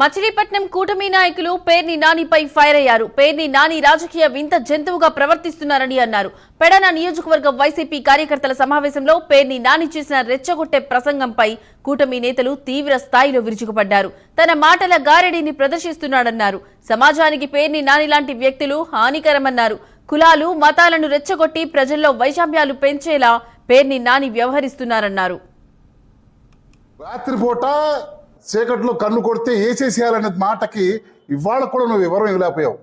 మచిలీపట్నం కూటమి నాయకులు పేర్ని నానిపై ఫైర్ అయ్యారు. పేర్ని నాని రాజకీయ వింత జంతువుగా ప్రవర్తిస్తున్నారని అన్నారు. పెడన నియోజకవర్గం వైసీపీ కార్యకర్తల సమావేశంలో పేర్ని నాని చేసిన రెచ్చగొట్టే ప్రసంగంపై కూటమి నేతలు తీవ్ర స్థాయిలో విరుచుకుపడ్డారు. తన మాటల గారడిని ప్రదర్శిస్తున్నాడన్నారు. సమాజానికి పేర్ని నాని లాంటి వ్యక్తులు హానికరమన్నారు. కులాలు మతాలను రెచ్చగొట్టి ప్రజల్లో వైషమ్యాలు పెంచేలా పేర్ని నాని వ్యవహరిస్తున్నారన్నారు. రాత్రిపూట చీకట్లో కన్ను కొడితే వేసేసేయాలనే మాటకి ఇవాళ కూడా నువ్వు వివరం ఇవ్వలేకపోయావు.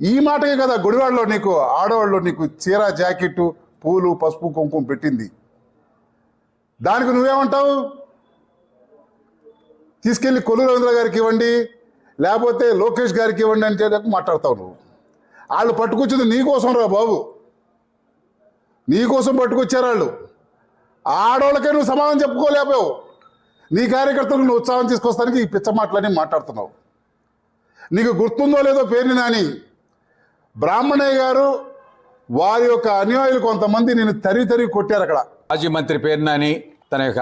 ఈ మాటకే కదా గుడివాడలో నీకు ఆడవాళ్ళు నీకు చీర జాకెట్టు పూలు పసుపు కుంకుమ పెట్టింది. దానికి నువ్వేమంటావు? తీసుకెళ్ళి కొల్లు రవీంద్ర గారికి ఇవ్వండి లేకపోతే లోకేష్ గారికి ఇవ్వండి అని చెప్పి మాట్లాడతావు నువ్వు. వాళ్ళు పట్టుకొచ్చింది నీకోసం రా బాబు. నీకోసం పట్టుకొచ్చారు వాళ్ళు. ఆడవాళ్ళకే నువ్వు సమాధానం చెప్పుకోలేకపోయావు. నీ కార్యకర్తలకు నువ్వు ఉత్సాహం తీసుకొస్తానికి ఈ పిచ్చ మాటలని మాట్లాడుతున్నావు. నీకు గుర్తుందో లేదో పేరుని నాని. బ్రాహ్మణయ్య గారు వారి యొక్క అనుయాయులు కొంతమంది నేను తరి తరి కొట్టారు అక్కడ. మాజీ మంత్రి పేరునని తన యొక్క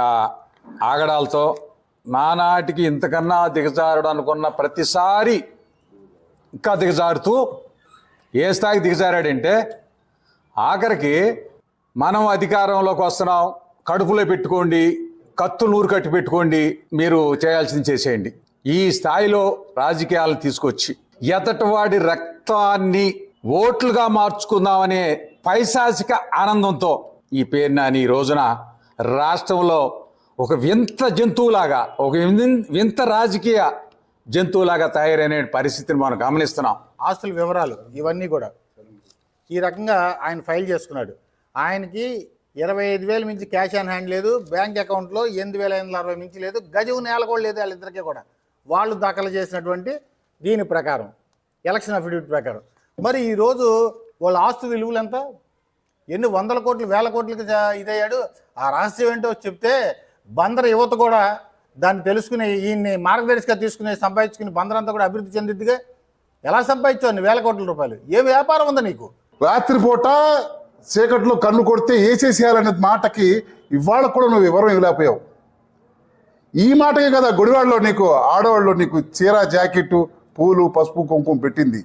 ఆగడాలతో నానాటికి ఇంతకన్నా దిగజారుడు అనుకున్న ప్రతిసారి ఇంకా దిగజారుతూ ఏ స్థాయికి దిగజారాడంటే ఆఖరికి మనం అధికారంలోకి వస్తున్నాం కడుపులో పెట్టుకోండి కత్తు నూరు కట్టి పెట్టుకోండి మీరు చేయాల్సింది చేసేయండి. ఈ స్థాయిలో రాజకీయాలను తీసుకొచ్చి ఎదటివాడి రక్తాన్ని ఓట్లుగా మార్చుకుందామనే పైశాచిక ఆనందంతో ఈ పేరుని ఈ రోజున రాష్ట్రంలో ఒక వింత జంతువులాగా ఒక వింత రాజకీయ జంతువులాగా తయారైన పరిస్థితిని మనం గమనిస్తున్నాం. ఆస్తుల వివరాలు ఇవన్నీ కూడా. ఈ రకంగా ఆయన ఫైల్ చేసుకున్నాడు. ఆయనకి ఇరవై ఐదు వేలు మించి క్యాష్ ఆన్ హ్యాండ్ లేదు. బ్యాంక్ అకౌంట్లో ఎనిమిది వేల ఎనిమిది అరవై మించి లేదు. గజవు నేల కూడా లేదు వాళ్ళిద్దరికీ కూడా. వాళ్ళు దాఖలు చేసినటువంటి దీని ప్రకారం ఎలక్షన్ అఫిడవిట్ ప్రకారం. మరి ఈరోజు వాళ్ళ ఆస్తు విలువలు ఎంత? ఎన్ని వందల కోట్లు వేల కోట్లకి ఇదయ్యాడు. ఆ రహస్యం ఏంటో చెప్తే బందర యువత కూడా దాన్ని తెలుసుకుని ఈయన్ని మార్గదర్శిగా తీసుకుని సంపాదించుకుని బందర్ అంతా కూడా అభివృద్ధి చెందిద్దిగా. ఎలా సంపాదించావు అన్ని? వేల కోట్ల రూపాయలు. ఏ వ్యాపారం ఉందా నీకు? రాత్రిపూట చీకట్లో కన్ను కొడితే వేసేసేయాలనే మాటకి ఇవాళ కూడా నువ్వు వివరం ఇవ్వలేకపోయావు. ఈ మాటకే కదా గుడివాడలో నీకు ఆడవాళ్ళు నీకు చీర జాకెట్టు పూలు పసుపు కుంకుమ పెట్టింది.